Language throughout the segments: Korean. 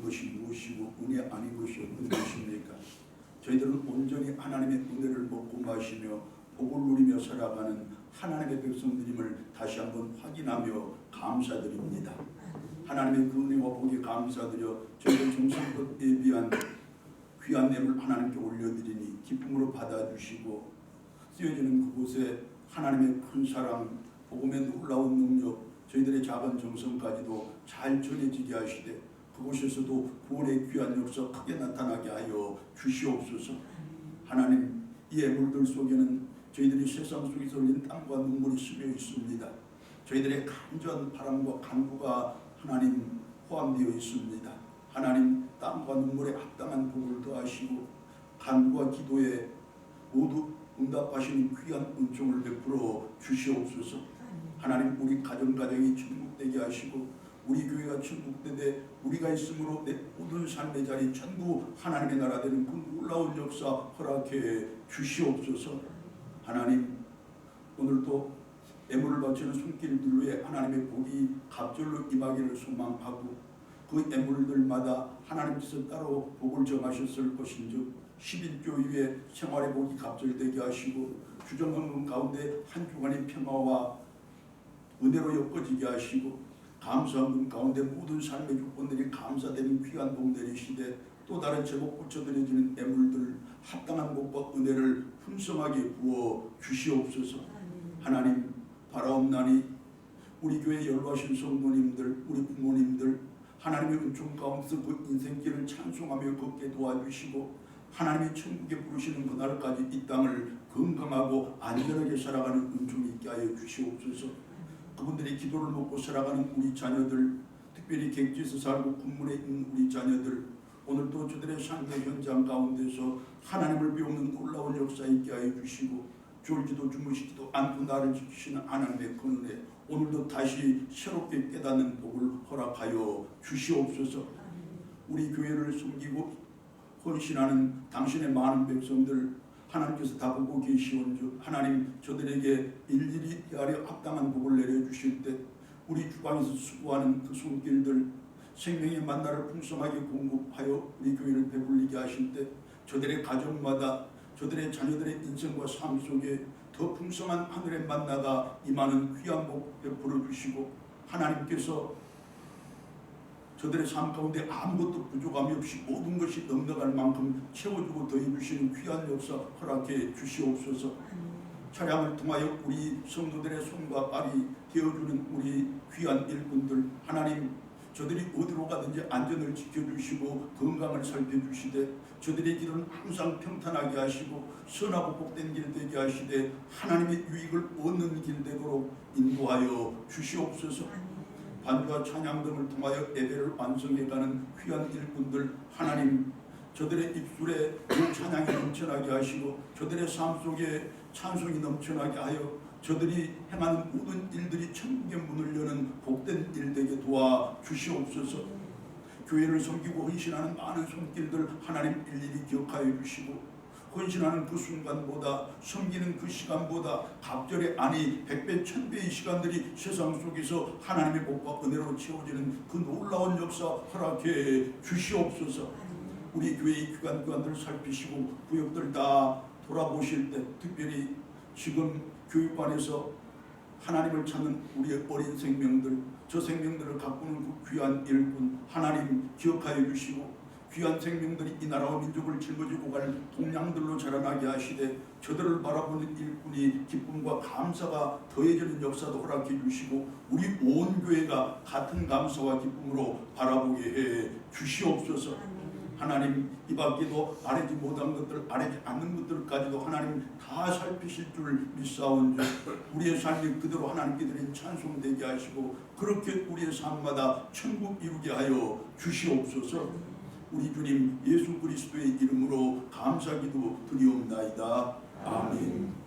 것이 무엇이고 은혜 아닌 것이 어떤 것입니까? 저희들은 온전히 하나님의 은혜를 먹고 마시며 복을 누리며 살아가는 하나님의 백성들임을 다시 한번 확인하며 감사드립니다. 하나님의 그 은혜와 복에 감사드려 저희들 정성껏 예비한 귀한 예물 하나님께 올려드리니 기쁨으로 받아주시고 쓰여지는 그곳에 하나님의 큰 사랑, 복음의 놀라운 능력, 저희들의 작은 정성까지도 잘 전해지게 하시되 그곳에서도 구원의 귀한 역사 크게 나타나게 하여 주시옵소서. 하나님 이 예물들 속에는 저희들이 세상 속에서 흘린 땀과 눈물이 스며 있습니다. 저희들의 간절한 바람과 간구가 하나님 포함되어 있습니다. 하나님 땀과 눈물에 합당한 복을 더하시고 간구와 기도에 모두 응답하시는 귀한 은총을 베풀어 주시옵소서. 하나님 우리 가정 가정이 천국되게 하시고 우리 교회가 천국되되 우리가 있으므로 내 모든 삶의 자리 전부 하나님의 나라 되는 그 놀라운 역사 허락해 주시옵소서. 하나님 오늘도 애물을 바치는 손길들 위에 하나님의 복이 갑절로 임하기를 소망하고 그 애물들마다 하나님께서 따로 복을 정하셨을 것인즉 11조 이후에 생활의 복이 갑절되게 하시고 주정헌금 가운데 한 주간의 평화와 은혜로 엮어지게 하시고 감사헌금 가운데 모든 삶의 조건들이 감사되는 귀한 복 내리시되 또 다른 제목 붙여드려지는 애물들 합당한 복과 은혜를 풍성하게 부어 주시옵소서. 하나님 바라옵나니 우리 교회 연로하신 성도님들 우리 부모님들 하나님의 은총 가운데서 그 인생길을 찬송하며 걷게 도와주시고 하나님이 천국에 부르시는 그날까지 이 땅을 건강하고 안전하게 살아가는 은총이 있게 하여 주시옵소서 그분들이 기도를 먹고 살아가는 우리 자녀들 특별히 객지에서 살고 군문에 있는 우리 자녀들 오늘도 저들의 삶의 현장 가운데서 하나님을 배우는 놀라운 역사 있게 하여 주시고 졸지도 주무시지도 않고 나를 지키시는 하나님의 그 은혜 오늘도 다시 새롭게 깨닫는 복을 허락하여 주시옵소서. 우리 교회를 섬기고 헌신하는 당신의 많은 백성들 하나님께서 다 보고 계시온즉 하나님 저들에게 일일이 아래 합당한 복을 내려주실 때 우리 주방에서 수고하는 그 손길들 생명의 만나를 풍성하게 공급하여 우리 교회를 배불리게 하실 때 저들의 가정마다 저들의 자녀들의 인생과 삶 속에 더 풍성한 하늘의 만나가 임하는 귀한 복 베풀어 주시고 하나님께서 저들의 삶 가운데 아무것도 부족함이 없이 모든 것이 넉넉할 만큼 채워주고 더해주시는 귀한 역사 허락해 주시옵소서. 차량을 통하여 우리 성도들의 손과 발이 되어주는 우리 귀한 일꾼들 하나님 저들이 어디로 가든지 안전을 지켜주시고 건강을 살펴주시되 저들의 길은 항상 평탄하게 하시고 선하고 복된 길 되게 하시되 하나님의 유익을 얻는 길 되도록 인도하여 주시옵소서 반주와 찬양 등을 통하여 예배를 완성해가는 귀한 일꾼들 하나님 저들의 입술에 그 찬양이 넘쳐나게 하시고 저들의 삶 속에 찬송이 넘쳐나게 하여 저들이 행하는 모든 일들이 천국의 문을 여는 복된 일 되게 도와 주시옵소서. 교회를 섬기고 헌신하는 많은 손길들 하나님 일일이 기억하여 주시고 헌신하는 그 순간보다 섬기는 그 시간보다 갑절의 아니 백배 천배의 시간들이 세상 속에서 하나님의 복과 은혜로 채워지는 그 놀라운 역사 허락해 주시옵소서. 우리 교회의 기관 기관들 살피시고 구역들 다 돌아보실 때 특별히 지금 교육관에서 하나님을 찾는 우리의 어린 생명들 저 생명들을 가꾸는 그 귀한 일꾼 하나님 기억하여 주시고 귀한 생명들이 이 나라와 민족을 짊어지고 갈 동량들로 자라나게 하시되 저들을 바라보는 일꾼이 기쁨과 감사가 더해지는 역사도 허락해 주시고 우리 온 교회가 같은 감사와 기쁨으로 바라보게 해 주시옵소서. 하나님 이 밖에도 아뢰지 못한 것들 아뢰지 않는 것들까지도 하나님 다 살피실 줄 믿사온즉 우리의 삶이 그대로 하나님께 드린 찬송되게 하시고 그렇게 우리의 삶마다 천국 이루게 하여 주시옵소서 우리 주님 예수 그리스도의 이름으로 감사기도 드리옵나이다 아멘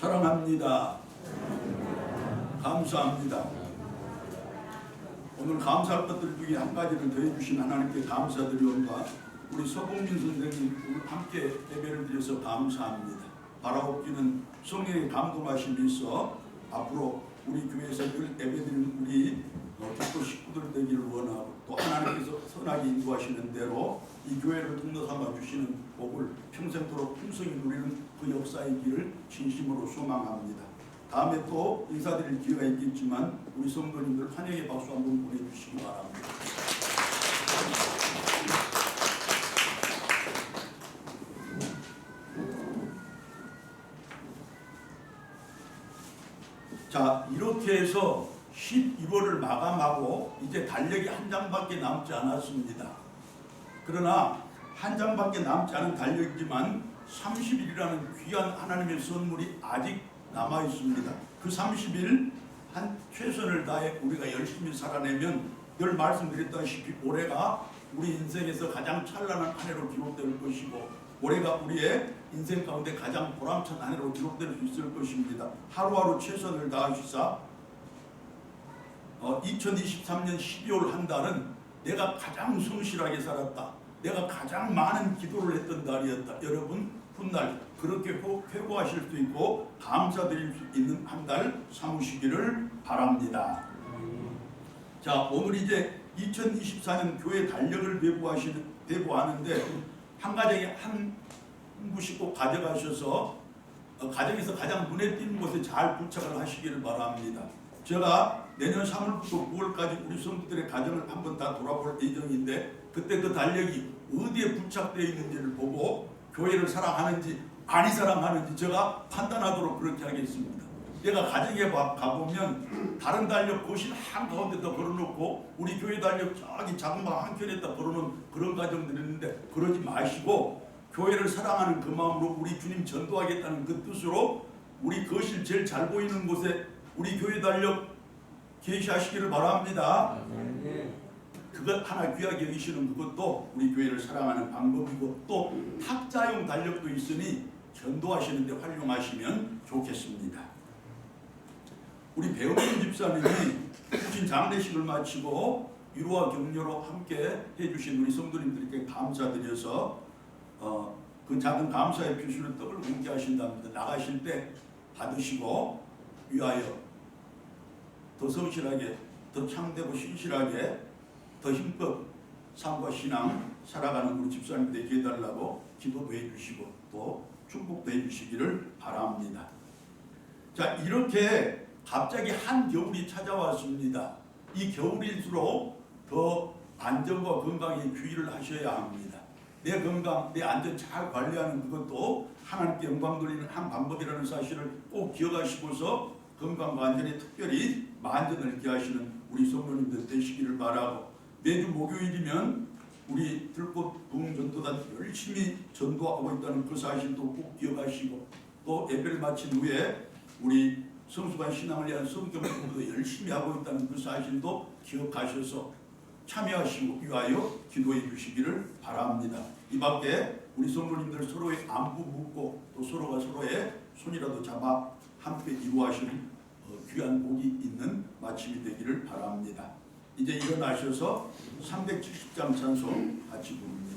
사랑합니다. 감사합니다. 오늘 감사할 것들 중에 한 가지를 더해 주신 하나님께 감사드리옵니다. 우리 서봉민 선생님 함께 예배를 드려서 감사합니다. 바라옵기는 성령의 감동하심이 있어 앞으로 우리 교회에서 늘 예배드리는 우리 어, 기도 식구들 되기를 원하고 또 하나님께서 선하게 인도하시는 대로 이 교회를 통로 삼아 주시는 복을 평생도록 풍성히 누리는 그 역사의 길을 진심으로 소망합니다. 다음에 또 인사드릴 기회가 있겠지만 우리 성도님들 환영의 박수 한번 보내주시기 바랍니다. 자 이렇게 해서 12월을 마감하고 이제 달력이 한 장밖에 남지 않았습니다. 그러나 한 장밖에 남지 않은 달력이지만 30일이라는 귀한 하나님의 선물이 아직 남아 있습니다. 그 30일 한 최선을 다해 우리가 열심히 살아내면 늘 말씀드렸다시피 올해가 우리 인생에서 가장 찬란한 한 해로 기록될 것이고 올해가 우리의 인생 가운데 가장 보람찬 한 해로 기록될 수 있을 것입니다. 하루하루 최선을 다하시사 어, 2023년 12월 한 달은 내가 가장 성실하게 살았다. 내가 가장 많은 기도를 했던 달이었다. 여러분 훗날 그렇게 꼭 회고하실 수 있고 감사드릴 수 있는 한달 삼으시기를 바랍니다. 자 오늘 이제 2024년 교회 달력을 배부하시는 배부하는데 한 가정에 한 분씩 꼭 가져가셔서 어, 가정에서 가장 눈에 띄는 곳에 잘 부착을 하시기를 바랍니다. 제가 내년 3월부터 9월까지 우리 성도들의 가정을 한번 다 돌아볼 예정인데 그때 그 달력이 어디에 부착되어 있는지를 보고 교회를 사랑하는지 아니 사랑하는지 제가 판단하도록 그렇게 하겠습니다. 내가 가정에 가- 가보면 다른 달력 거실 한가운데다 걸어놓고 우리 교회 달력 저기 작은 방 한켠에다 걸어놓은 그런 가정들이 있는데 그러지 마시고 교회를 사랑하는 그 마음으로 우리 주님 전도하겠다는 그 뜻으로 우리 거실 제일 잘 보이는 곳에 우리 교회 달력 게시하시기를 바랍니다. 그것 하나 귀하게 여기시는 그것도 우리 교회를 사랑하는 방법이고 또 탁자용 달력도 있으니 전도하시는데 활용하시면 좋겠습니다. 우리 배우민 집사님이 부친 장례식을 마치고 위로와 격려로 함께 해주신 우리 성도님들께 감사드려서 어, 그 작은 감사의 표시로 떡을 공개하신답니다. 나가실 때 받으시고 위하여 더 성실하게 더 참되고 신실하게 더 힘껏 삶과 신앙 살아가는 우리 집사님 되게 해달라고 기도도 해주시고 또 축복도 해주시기를 바랍니다. 자 이렇게 갑자기 한 겨울이 찾아왔습니다. 이 겨울일수록 더 안전과 건강에 주의를 하셔야 합니다. 내 건강, 내 안전 잘 관리하는 그것도 하나님께 영광 돌리는 한 방법이라는 사실을 꼭 기억하시고서 건강과 안전에 특별히 만전을 기하시는 우리 성도님들 되시기를 바라고 매주 목요일이면 우리 들꽃 부흥전도단 열심히 전도하고 있다는 그 사실도 꼭 기억하시고 또 예배를 마친 후에 우리 성수반 신앙을 위한 성경 공부도 열심히 하고 있다는 그 사실도 기억하셔서 참여하시고 위하여 기도해 주시기를 바랍니다. 이 밖에 우리 성도님들 서로의 안부 묻고 또 서로가 서로의 손이라도 잡아 함께 이루하시는 어, 귀한 복이 있는 마침이 되기를 바랍니다. 이제 일어나셔서 370장 찬송 같이 부릅니다.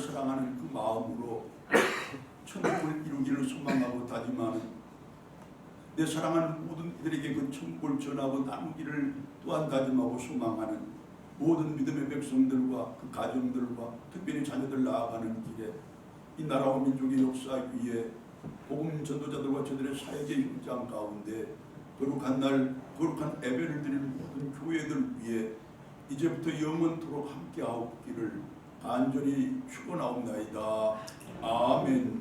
평화를 사랑하는 그 마음으로 천국을 이루기를 소망하고 다짐하는 내 사랑하는 모든 이들에게 그 천국을 전하고 나누기를 또한 다짐하고 소망하는 모든 믿음의 백성들과 그 가정들과 특별히 자녀들 나아가는 길에 이 나라와 민족의 역사 위에 복음 전도자들과 저들의 사역의 현장 가운데 거룩한 날 거룩한 예배를 드리는 모든 교회들 위해 이제부터 영원토록 함께하옵기를 간절히 축원하옵나이다. 아멘.